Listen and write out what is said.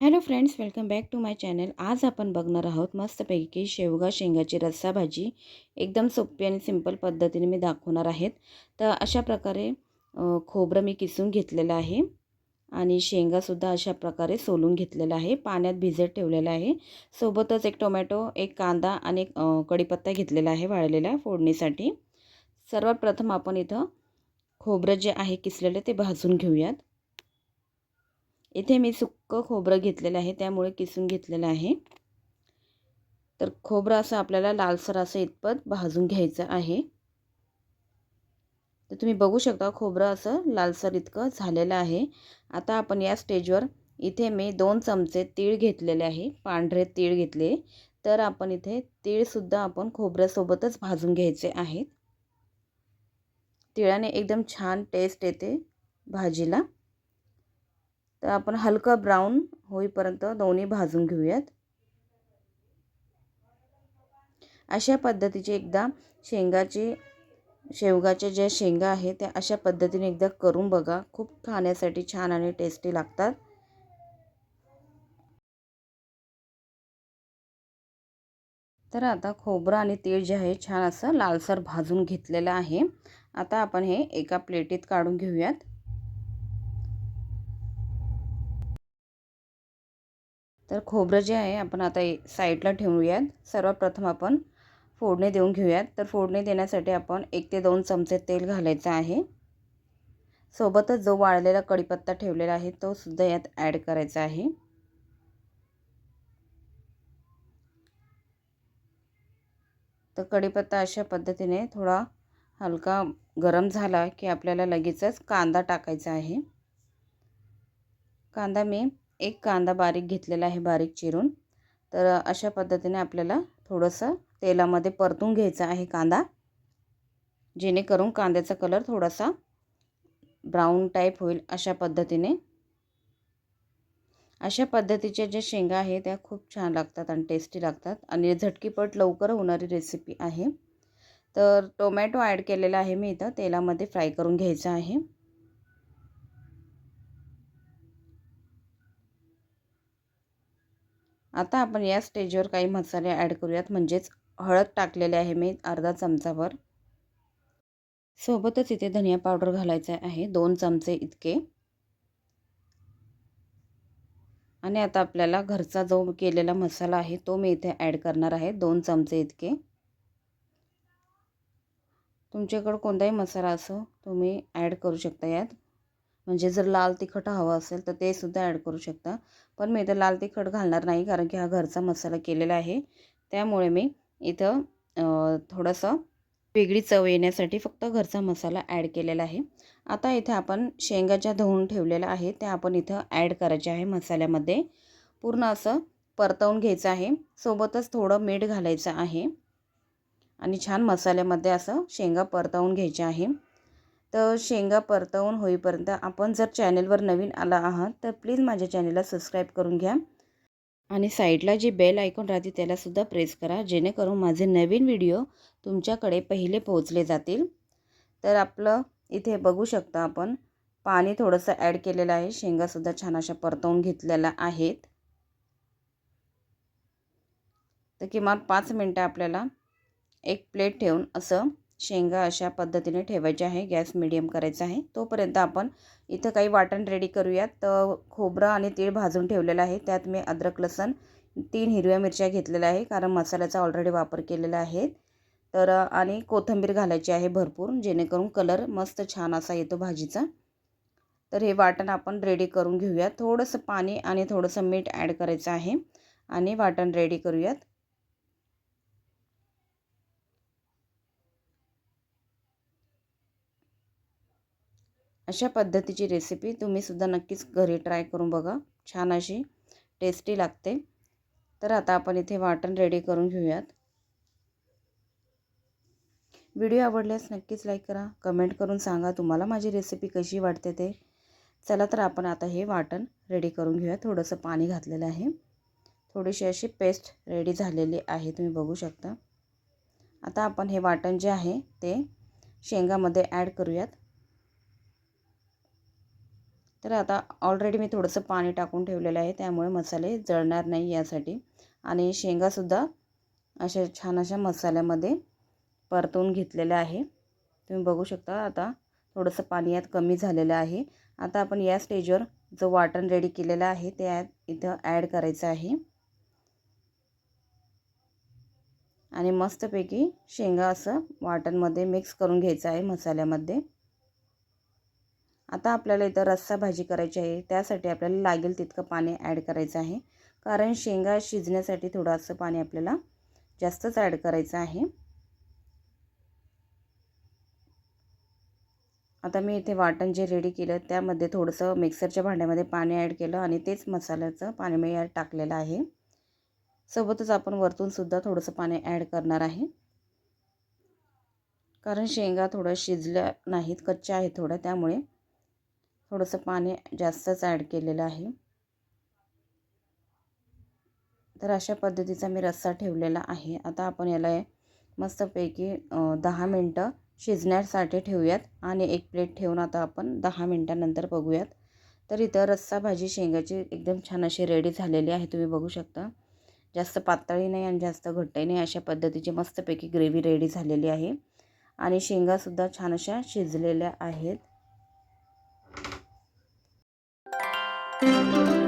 Hello friends welcome back to my channel. आज आपण बघणार आहोत मस्तपैकी शेवगा शेंगाची रस्सा भाजी एकदम सोपी आणि सिंपल पद्धतीने मी दाखवणार आहेत. तर अशा प्रकारे खोबरं मी किसून घेतलेलं आहे आणि शेंगासुद्धा अशा प्रकारे सोलून घेतलेलं आहे. पाण्यात भिजत ठेवलेलं आहे. सोबतच एक टोमॅटो एक कांदा आणि एक कढीपत्ता घेतलेला आहे वाळलेला फोडणीसाठी. सर्वात प्रथम आपण इथं खोबरं जे आहे किसलेलं ते भाजून घेऊयात. इथे मी सुक्कं खोबरं घेतलेलं आहे त्यामुळे किसून घेतलेलं आहे. तर खोबरं असं आपल्याला लालसर असं इतपत भाजून घ्यायचं आहे. तर तुम्ही बघू शकता खोबरं असं लालसर इतकं झालेलं आहे. आता आपण या स्टेजवर इथे मी दोन चमचे तीळ घेतलेले आहे पांढरे तीळ घेतले. तर आपण इथे तीळसुद्धा आपण खोबऱ्यासोबतच भाजून घ्यायचे आहेत. तिळाने एकदम छान टेस्ट येते भाजीला. तर आपण हलकं ब्राऊन होईपर्यंत दोन्ही भाजून घेऊयात. अशा पद्धतीचे एकदा शेंगाची शेवगाच्या ज्या शेंगा आहेत त्या अशा पद्धतीने एकदा करून बघा. खूप खाण्यासाठी छान आणि टेस्टी लागतात. तर आता खोबरं आणि तीळ जे आहे छान असं लालसर भाजून घेतलेलं आहे. आता आपण हे एका प्लेटीत काढून घेऊयात. तर खोबरं जे आहे आपण आता साईडला ठेवूयात. सर्वात प्रथम आपण फोडणी देऊन घेऊयात. तर फोडणी देण्यासाठी आपण एक ते दोन चमचे तेल घालायचं आहे. सोबतच जो वाळलेला कढीपत्ता ठेवलेला आहे तो सुद्धा यात ॲड करायचा आहे. तर कढीपत्ता अशा पद्धतीने थोडा हलका गरम झाला की आपल्याला लगेचच कांदा टाकायचा आहे. कांदा मी एक कांदा बारीक घेतलेला आहे बारीक चिरून. तर अशा पद्धतीने आपल्याला थोडंसं तेलामध्ये परतून घ्यायचा आहे कांदा. जेणेकरून कांद्याचा कलर थोडासा ब्राऊन टाईप होईल अशा पद्धतीने. अशा पद्धतीच्या ज्या शेंगा आहे त्या खूप छान लागतात आणि टेस्टी लागतात आणि झटकीपट लवकर होणारी रेसिपी आहे. तर टोमॅटो ॲड केलेला आहे मी इथं. तेलामध्ये फ्राय करून घ्यायचं आहे. आता आपण या स्टेजवर काही मसाले ॲड करूयात. म्हणजेच हळद टाकलेले आहे मी अर्धा चमचाभर सोबतच इथे धनिया पावडर घालायचा आहे दोन चमचे इतके. आणि आता आपल्याला घरचा जो केलेला मसाला आहे तो मी इथे ॲड करणार आहे दोन चमचे इतके. तुमच्याकडं कोणताही मसाला असो तुम्ही ॲड करू शकता यात. म्हणजे जर लाल तिखट हवं असेल तर ते सुद्धा ॲड करू शकता. पण मी इथं लाल तिखट घालणार नाही कारण की हा घरचा मसाला केलेला आहे. त्यामुळे मी इथं थोडंसं वेगळी चव येण्यासाठी फक्त घरचा मसाला ॲड केलेला आहे. आता इथे आपण शेंगा ज्या धुवून ठेवलेल्या आहे त्या आपण इथं ॲड करायच्या आहे मसाल्यामध्ये. पूर्ण असं परतवून घ्यायचं आहे. सोबतच थोडं मीठ घालायचं आहे. आणि छान मसाल्यामध्ये असं शेंगा परतवून घ्यायच्या आहे. तर शेंगा परतवून होईपर्यंत आपण जर चॅनलवर नवीन आला आहात तर प्लीज माझ्या चॅनलला सबस्क्राईब करून घ्या. आणि साईडला जी बेल ऐकून राहते त्यालासुद्धा प्रेस करा जेणेकरून माझे नवीन व्हिडिओ तुमच्याकडे पहिले पोहोचले जातील. तर आपलं इथे बघू शकता आपण पाणी थोडंसं ॲड केलेलं आहे. शेंगासुद्धा छान अशा परतवून घेतलेल्या आहेत. तर किमान पाच मिनटं आपल्याला एक प्लेट ठेवून असं शेंगा अशा पद्धतीने ठेवायचे आहे. गॅस मिडियम करायचा आहे. तोपर्यंत आपण इथं काही वाटण रेडी करूयात. तर खोबरं आणि तीळ भाजून ठेवलेलं आहे. त्यात मी अद्रक लसण तीन हिरव्या मिरच्या घेतलेल्या आहे. कारण मसाल्याचा ऑलरेडी वापर केलेला आहे. तर आणि कोथिंबीर घालायची आहे भरपूर जेणेकरून कलर मस्त छान असा येतो भाजीचा. तर हे वाटण आपण रेडी करून घेऊयात. थोडंसं पाणी आणि थोडंसं मीठ ॲड करायचं आहे. आणि वाटण रेडी करूयात. अशा पद्धतीची रेसिपी तुम्हीसुद्धा नक्कीच घरी ट्राय करून बघा. छान अशी टेस्टी लागते. तर आता आपण इथे वाटण रेडी करून घेऊयात. व्हिडिओ आवडल्यास नक्कीच लाईक करा. कमेंट करून सांगा तुम्हाला माझी रेसिपी कशी वाटते ते. चला तर आपण आता हे वाटण रेडी करून घेऊया. थोडंसं पाणी घातलेलं आहे. थोडीशी अशी पेस्ट रेडी झालेली आहे. तुम्ही बघू शकता. आता आपण हे वाटण जे आहे ते शेंगामध्ये ॲड करूयात. तर आता ऑलरेडी मी थोडंसं पाणी टाकून ठेवलेलं आहे त्यामुळे मसाले जळणार नाही यासाठी. आणि शेंगासुद्धा अशा छान अशा मसाल्यामध्ये परतून घेतलेल्या आहे. तुम्ही बघू शकता आता थोडंसं पाणी यात कमी झालेलं आहे. आता आपण या स्टेजवर जो वाटण रेडी केलेला आहे ते ॲड इथं ॲड करायचं आहे. आणि मस्तपैकी शेंगा असं वाटणमध्ये मिक्स करून घ्यायचं आहे मसाल्यामध्ये. आता आपल्याला इथं रस्सा भाजी करायची आहे. त्यासाठी आपल्याला लागेल तितकं पाणी ॲड करायचं आहे. कारण शेंगा शिजण्यासाठी थोडंसं पाणी आपल्याला जास्तच ॲड करायचं आहे. आता मी इथे वाटण जे रेडी केलं त्यामध्ये थोडंसं मिक्सरच्या भांड्यामध्ये पाणी ॲड केलं आणि तेच मसाल्याचं पाणी मी यात टाकलेलं आहे. सोबतच आपण वरतूनसुद्धा थोडंसं पाणी ॲड करणार आहे. कारण शेंगा थोडं शिजल्या नाहीत कच्च्या आहेत थोड्या त्यामुळे थोडंसं पाणी जास्तच ॲड केलेलं आहे. तर अशा पद्धतीचा मी रस्सा ठेवलेला आहे. आता आपण याला मस्तपैकी दहा मिनटं शिजण्यासाठी ठेवूयात आणि एक प्लेट ठेवून आता आपण दहा मिनटानंतर बघूयात. तर इथं रस्सा भाजी शेंगाची एकदम छान अशी रेडी झालेली आहे. तुम्ही बघू शकता. जास्त पातळी नाही आणि जास्त घट्टही नाही अशा पद्धतीची मस्तपैकी ग्रेव्ही रेडी झालेली आहे. आणि शेंगासुद्धा छान अशा शिजलेल्या आहेत. Música